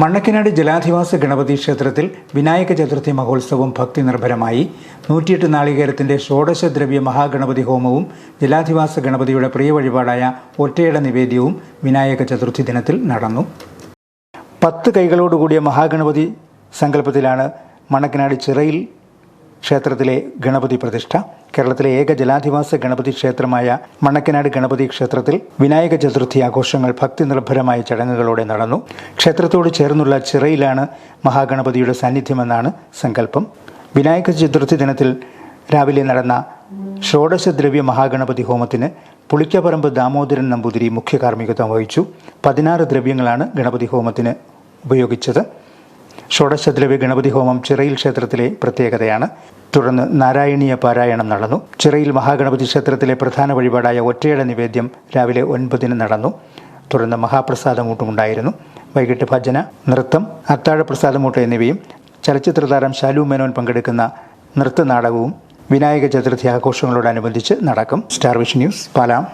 മണ്ണക്കിനാട് ജലാധിവാസ ഗണപതി ക്ഷേത്രത്തിൽ വിനായക ചതുർത്ഥി മഹോത്സവം ഭക്തി നിർഭരമായി. നൂറ്റിയെട്ട് നാളികേരത്തിന്റെ ഷോഡശദ്രവ്യ മഹാഗണപതി ഹോമവും ജലാധിവാസ ഗണപതിയുടെ പ്രിയ വഴിപാടായ ഒറ്റയുടെ നിവേദ്യവും വിനായക ചതുർത്ഥി ദിനത്തിൽ നടന്നു. പത്ത് കൈകളോടുകൂടിയ മഹാഗണപതി സങ്കല്പത്തിലാണ് മണക്കനാട് ചിറയിൽ ക്ഷേത്രത്തിലെ ഗണപതി പ്രതിഷ്ഠ കേരളത്തിലെ ഏക ജലാധിവാസ ഗണപതി ക്ഷേത്രമായ മണക്കനാട് ഗണപതി ക്ഷേത്രത്തിൽ വിനായക ചതുർത്ഥി ആഘോഷങ്ങൾ ഭക്തി നിർഭരമായ ചടങ്ങുകളോടെ നടന്നു. ക്ഷേത്രത്തോട് ചേർന്നുള്ള ചിറയിലാണ് മഹാഗണപതിയുടെ സാന്നിധ്യമെന്നാണ് സങ്കല്പം. വിനായക ചതുർത്ഥി ദിനത്തിൽ രാവിലെ നടന്ന ഷോഡശദ്രവ്യ മഹാഗണപതി ഹോമത്തിന് പുളിക്കപറമ്പ് ദാമോദരൻ നമ്പൂതിരി മുഖ്യ കാർമ്മികത്വം വഹിച്ചു. പതിനാറ് ദ്രവ്യങ്ങളാണ് ഗണപതി ഹോമത്തിന് ഉപയോഗിച്ചത്. ഷോഡശദ്രവ്യ ഗണപതി ഹോമം ചിറയിൽ ക്ഷേത്രത്തിലെ പ്രത്യേകതയാണ്. തുടർന്ന് നാരായണീയ പാരായണം നടന്നു. ചിറയിൽ മഹാഗണപതി ക്ഷേത്രത്തിലെ പ്രധാന വഴിപാടായ ഒറ്റയുടെ നിവേദ്യം രാവിലെ ഒൻപതിന് നടന്നു. തുടർന്ന് മഹാപ്രസാദമൂട്ടുമുണ്ടായിരുന്നു. വൈകിട്ട് ഭജന നൃത്തം അത്താഴ പ്രസാദമൂട്ട് എന്നിവയും ചലച്ചിത്ര താരം ശാലു മേനോൻ പങ്കെടുക്കുന്ന നൃത്തനാടകവും വിനായക ചതുർത്ഥി ആഘോഷങ്ങളോടനുബന്ധിച്ച് നടക്കും. Star vision news പാലാം.